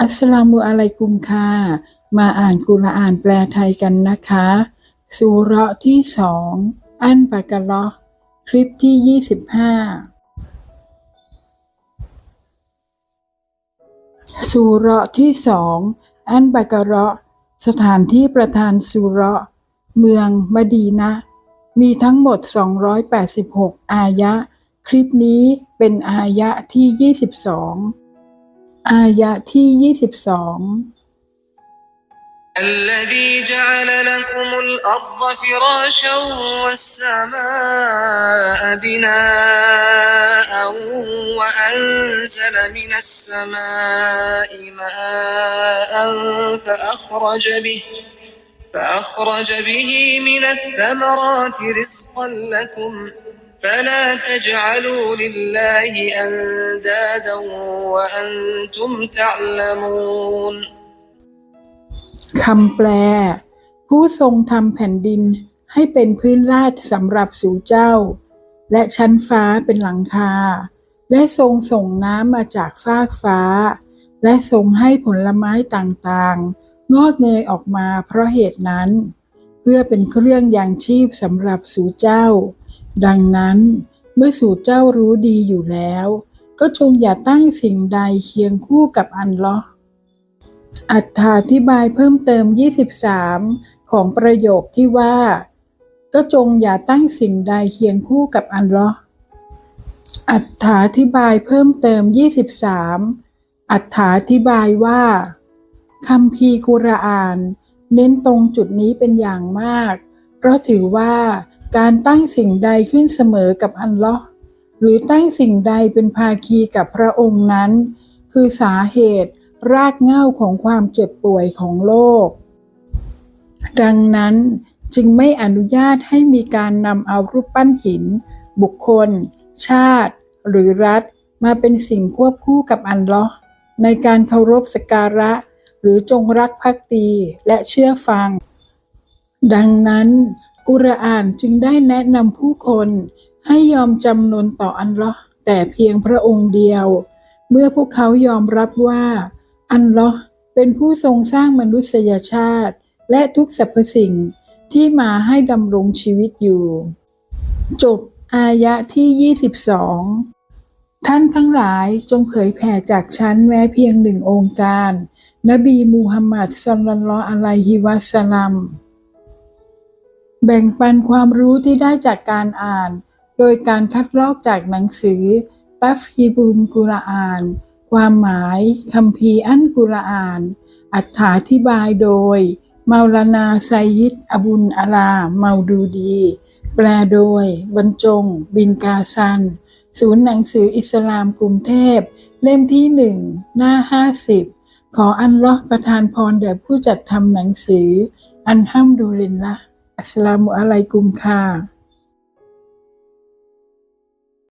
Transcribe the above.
อัสลามุอะลัยกุมค่ะ มาอ่านกุรอานแปลไทยกันนะคะสุเราะที่สองอันปากะลาะคลิปที่ 25สุเราะที่สองอันบากะเราะสถานที่ประธานสุเราะเมืองมดีนะ มีทั้งหมด 286 อายะ คลิปนี้เป็นอายะที่ 22 อายะที่ 22 الذي جعل لكم الأرض فراشا والسماء بناء وأنزل من السماء ماء فأخرج به فأخرج به من الثمرات رزقا لكم فلا تجعلوا لله أندادا وأنتم تعلمون คำแปล ผู้ทรงทำแผ่นดินให้เป็นพื้นลาดสำหรับสู่เจ้า และชั้นฟ้าเป็นหลังคา และทรงส่งน้ำมาจากฟากฟ้า และทรงให้ผลไม้ต่างๆ งอกเงยออกมาเพราะเหตุนั้น เพื่อเป็นเครื่องยังชีพสำหรับสู่เจ้า ดังนั้นเมื่อสู่เจ้ารู้ดีอยู่แล้ว ก็จงอย่าตั้งสิ่งใดเคียงคู่กับอันลอฮ์อธิบายเพิ่มเติม 23 ของประโยคที่ว่า ก็จงอย่าตั้งสิ่งใดเคียงคู่กับอัลลอฮ์อธิบายเพิ่มเติม 23 อัถาธิบายว่าคำพีกุรอาน เน้นตรงจุดนี้เป็นอย่างมาก เพราะถือว่า การตั้งสิ่งใดขึ้นเสมอกับอัลลอฮ์หรือตั้งสิ่งใดเป็นภาคีกับพระองค์นั้น คือสาเหตุรากเหง้าของความเจ็บป่วยของโลก ดังนั้นจึงไม่อนุญาตให้มีการนำเอารูปปั้นหิน บุคคล ชาติ หรือรัฐ มาเป็นสิ่งควบคู่กับอันลอฮ์ในการเคารพสการะ หรือจงรักภักดีและเชื่อฟัง ดังนั้น กุรอานจึงได้แนะนำผู้คนให้ยอมจำนนต่ออันลอฮ์แต่เพียงพระองค์เดียว เมื่อพวกเขายอมรับว่า อันลอฮ์เป็นผู้ทรงสร้างมนุษยชาติ และทุกสรรพสิ่งที่มาให้ดำรงชีวิตอยู่ จบอายะที่ 22 ท่านทั้งหลายจงเผยแผ่จากฉันแม้เพียงหนึ่งองค์การ นบีมูฮัมมัดศ็อลลัลลอฮุอะลัยฮิวะสัลลัม แบ่งปันความรู้ที่ได้จากการอ่าน โดยการคัดลอกจากหนังสือ ตัฟฮีบุลกุรอาน ความหมายคัมภีร์อันกุรอาน อัถาธิบายโดยเมาลานาไซยิดอบุลอาลาเมาดูดี แปลโดย บรรจง บินกาซัน ศูนย์หนังสืออิสลามกรุงเทพ เล่มที่หนึ่งหน้าห้าสิบขออันลอประทานพรแด่ผู้จัดทำหนังสือ อันฮัมดุลิลละ อัสลามุอะลัยกุมค่ะ